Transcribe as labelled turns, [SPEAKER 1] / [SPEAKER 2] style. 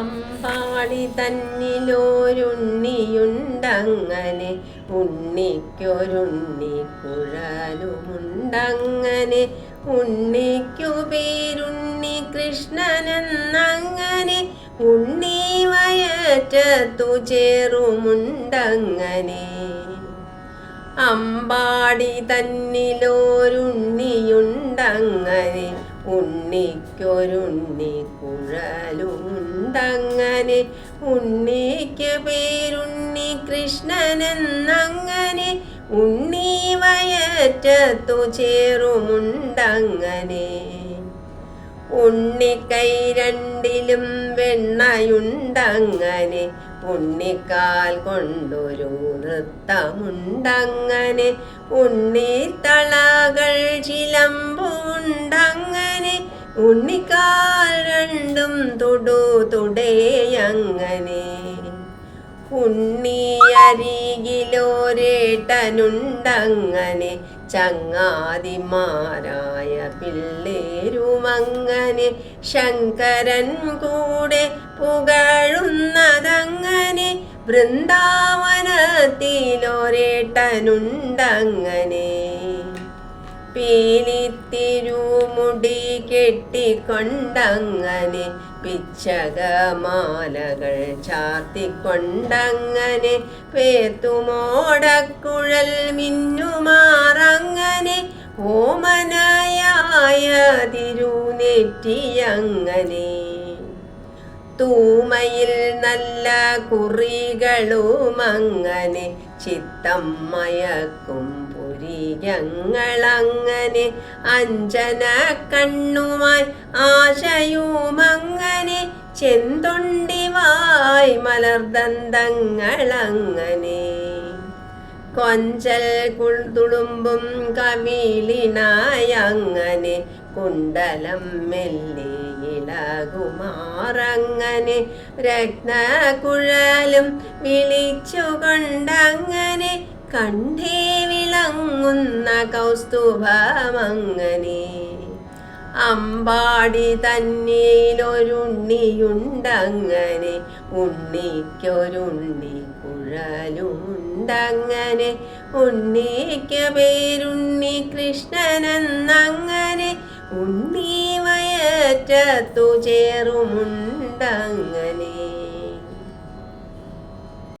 [SPEAKER 1] അമ്പാടി തന്നിലോരുണ്ണിയുണ്ടങ്ങനെ ഉണ്ണിക്കൊരുണ്ണി കുഴലുമുണ്ടങ്ങനെ ഉണ്ണിക്കു പേരുണ്ണി കൃഷ്ണനെന്നങ്ങനെ ഉണ്ണി വയറ്റത്തു ചേറുമുണ്ടങ്ങനെ. അമ്പാടി തന്നിലോരുണ്ണിയുണ്ടങ്ങനെ ഉണ്ണിക്കൊരുണ്ണി കുഴലുണ്ടങ്ങനെ ഉണ്ണിക്ക് പേരുണ്ണി കൃഷ്ണനെന്നങ്ങനെ ഉണ്ണി വയറ്റത്തു ചേറുമുണ്ടങ്ങനെ. ഉണ്ണിക്കൈ രണ്ടിലും വെണ്ണയുണ്ടങ്ങനെ ഉണ്ണിക്കാൽ കൊണ്ടൊരു നൃത്തമുണ്ടങ്ങനെ. ഉണ്ണിത്തളകൾ ചിലമ്പുണ്ടങ്ങനെ. ഉണ്ണിക്കാൽ രണ്ടും തൊടു തുടേയങ്ങനെ. ഉണ്ണിയരികിലോരേട്ടനുണ്ടങ്ങനെ ചങ്ങാതിമാരായ പിള്ളേരുമങ്ങനെ ശങ്കരൻ കൂടെ പുകഴുന്നതങ്ങനെ വൃന്ദാവനത്തിലൊരേട്ടനുണ്ടങ്ങനെ. പീലിത്തിരുമുടി കെട്ടിക്കൊണ്ടങ്ങനെ പിച്ചകമാലകൾ ചാർത്തിക്കൊണ്ടങ്ങനെ പേത്തുമോടക്കുഴൽ മിന്നുമാറങ്ങനെ ഓമനയായ തിരുനെറ്റിയങ്ങനെ തൂമയിൽ നല്ല കുറികളുമങ്ങനെ ചിത്തം മയക്കും പുരികങ്ങളങ്ങനെ. അഞ്ജന കണ്ണുമായി ആശയുമങ്ങനെ ചെന്തൊണ്ടിവായി മലർദന്തങ്ങളങ്ങനെ. കൊഞ്ചൽ തുളുമ്പും കവിളിനായങ്ങനെ കുണ്ടലം മെല്ലി ഇളകുമാറങ്ങനെ രത്നകുഴലും വിളിച്ചുകൊണ്ടങ്ങനെ കണ്ടേ വിളങ്ങുന്ന കൗസ്തുഭമങ്ങനെ. അമ്പാടി തന്നിലൊരുണ്ണിയുണ്ടങ്ങനെ ഉണ്ണിക്കൊരുണ്ണി കുഴലുണ്ടങ്ങനെ ഉണ്ണിക്ക് പേരുണ്ണി കൃഷ്ണനെന്നങ്ങനെ ഉണ്ണി വയറ്റത്തു ചേറുമുണ്ടങ്ങനെ